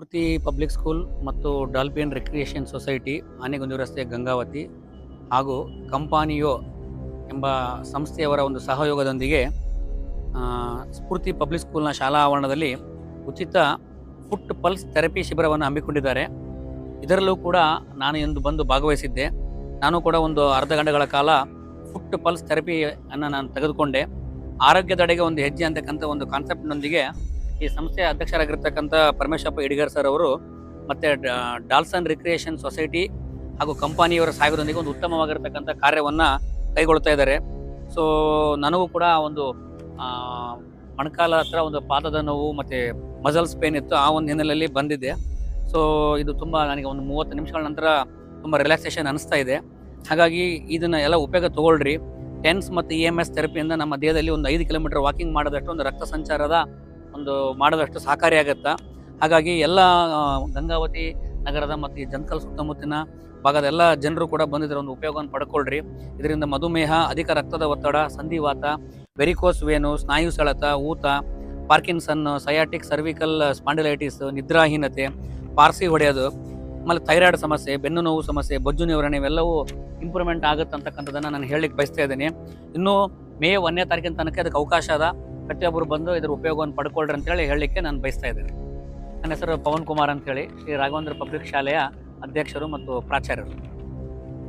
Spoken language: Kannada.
ಸ್ಫೂರ್ತಿ ಪಬ್ಲಿಕ್ ಸ್ಕೂಲ್ ಮತ್ತು ಡಾಲ್ಫಿನ್ ರಿಕ್ರಿಯೇಷನ್ ಸೊಸೈಟಿ ಆನೆಗೊಂದು ರಸ್ತೆ ಗಂಗಾವತಿ ಹಾಗೂ ಕಂಪಾನಿಯೋ ಎಂಬ ಸಂಸ್ಥೆಯವರ ಒಂದು ಸಹಯೋಗದೊಂದಿಗೆ ಸ್ಫೂರ್ತಿ ಪಬ್ಲಿಕ್ ಸ್ಕೂಲ್ನ ಶಾಲಾ ಆವರಣದಲ್ಲಿ ಉಚಿತ ಫುಟ್ ಪಲ್ಸ್ ಥೆರಪಿ ಶಿಬಿರವನ್ನು ಹಮ್ಮಿಕೊಂಡಿದ್ದಾರೆ. ಇದರಲ್ಲೂ ಕೂಡ ನಾನು ಎಂದು ಬಂದು ಭಾಗವಹಿಸಿದ್ದೆ. ನಾನು ಕೂಡ ಒಂದು ಅರ್ಧ ಗಂಟೆಗಳ ಕಾಲ ಫುಟ್ ಪಲ್ಸ್ ಥೆರಪಿಯನ್ನು ನಾನು ತೆಗೆದುಕೊಂಡೆ. ಆರೋಗ್ಯದಡೆಗೆ ಒಂದು ಹೆಜ್ಜೆ ಅಂತಕ್ಕಂಥ ಒಂದು ಕಾನ್ಸೆಪ್ಟ್ನೊಂದಿಗೆ ಈ ಸಂಸ್ಥೆಯ ಅಧ್ಯಕ್ಷರಾಗಿರ್ತಕ್ಕಂಥ ಪರಮೇಶಪ್ಪ ಇಡಿಗರ್ ಸರ್ ಅವರು ಮತ್ತೆ ಡಾಲ್ಸನ್ ರಿಕ್ರಿಯೇಷನ್ ಸೊಸೈಟಿ ಹಾಗೂ ಕಂಪನಿಯವರ ಸಹಾಯದೊಂದಿಗೆ ಒಂದು ಉತ್ತಮವಾಗಿರ್ತಕ್ಕಂಥ ಕಾರ್ಯವನ್ನು ಕೈಗೊಳ್ತಾ ಇದ್ದಾರೆ. ಸೊ ನನಗೂ ಕೂಡ ಒಂದು ಮಣಕಾಲ ಹತ್ರ ಒಂದು ಪಾದದ ನೋವು ಮತ್ತು ಮಸಲ್ಸ್ ಪೇನ್ ಇತ್ತು, ಆ ಒಂದು ಹಿನ್ನೆಲೆಯಲ್ಲಿ ಬಂದಿದ್ದೆ ಸೊ ಇದು ತುಂಬ ನನಗೆ ಒಂದು ಮೂವತ್ತು ನಿಮಿಷಗಳ ನಂತರ ತುಂಬ ರಿಲ್ಯಾಕ್ಸೇಷನ್ ಅನಿಸ್ತಾ ಇದೆ. ಹಾಗಾಗಿ ಇದನ್ನು ಎಲ್ಲ ಉಪಯೋಗ ತೊಗೊಳ್ರಿ. ಟೆನ್ಸ್ ಮತ್ತು ಇ ಎಂ ಎಸ್ ಥೆರಪಿಯಿಂದ ನಮ್ಮ ದೇಹದಲ್ಲಿ ಒಂದು ಐದು ಕಿಲೋಮೀಟರ್ ವಾಕಿಂಗ್ ಮಾಡೋದಷ್ಟು ಒಂದು ರಕ್ತ ಸಂಚಾರದ ಒಂದು ಮಾಡೋದಷ್ಟು ಸಹಕಾರಿಯಾಗತ್ತಾ ಹಾಗಾಗಿ ಎಲ್ಲ ಗಂಗಾವತಿ ನಗರದ ಮತ್ತು ಈ ಜಂಕಲ್ ಸುತ್ತಮುತ್ತಿನ ಭಾಗದ ಎಲ್ಲ ಜನರು ಕೂಡ ಬಂದಿದ್ದರ ಒಂದು ಉಪಯೋಗವನ್ನು ಪಡ್ಕೊಳ್ರಿ. ಇದರಿಂದ ಮಧುಮೇಹ, ಅಧಿಕ ರಕ್ತದ ಒತ್ತಡ, ಸಂಧಿವಾತ ವೆರಿಕೋಸ್ ವೇನು ಸ್ನಾಯು ಸೆಳೆತ, ಊತ ಪಾರ್ಕಿನ್ಸನ್ ಸಯಾಟಿಕ್ ಸರ್ವಿಕಲ್ ಸ್ಪಾಂಡಿಲೈಟಿಸ್ ನಿದ್ರಾಹೀನತೆ, ಪಾರ್ಸಿ ಹೊಡೆಯೋದು, ಆಮೇಲೆ ಥೈರಾಯ್ಡ್ ಸಮಸ್ಯೆ, ಬೆನ್ನು ನೋವು ಸಮಸ್ಯೆ, ಬೊಜ್ಜು ನಿವಾರಣೆ ಇವೆಲ್ಲವೂ ಇಂಪ್ರೂವ್ಮೆಂಟ್ ಆಗುತ್ತೆ ಅಂತಕ್ಕಂಥದ್ದನ್ನು ನಾನು ಹೇಳಲಿಕ್ಕೆ ಬಯಸ್ತಾ ಇದ್ದೀನಿ. ಇನ್ನು ಮೇ ಒಂದನೇ ತಾರೀಕಿನ ತನಕ ಅದಕ್ಕೆ ಅವಕಾಶ ಅದ. ಪ್ರತಿಯೊಬ್ಬರು ಬಂದು ಇದರ ಉಪಯೋಗವನ್ನು ಪಡ್ಕೊಳ್ರಿ ಅಂತೇಳಿ ಹೇಳಲಿಕ್ಕೆ ನಾನು ಬಯಸ್ತಾ ಇದ್ದೇನೆ. ನನ್ನ ಹೆಸರು ಪವನ್ ಕುಮಾರ್ ಅಂತೇಳಿ ಶ್ರೀ ರಾಘವೇಂದ್ರ ಪಬ್ಲಿಕ್ ಶಾಲೆಯ ಅಧ್ಯಕ್ಷರು ಮತ್ತು ಪ್ರಾಚಾರ್ಯರು.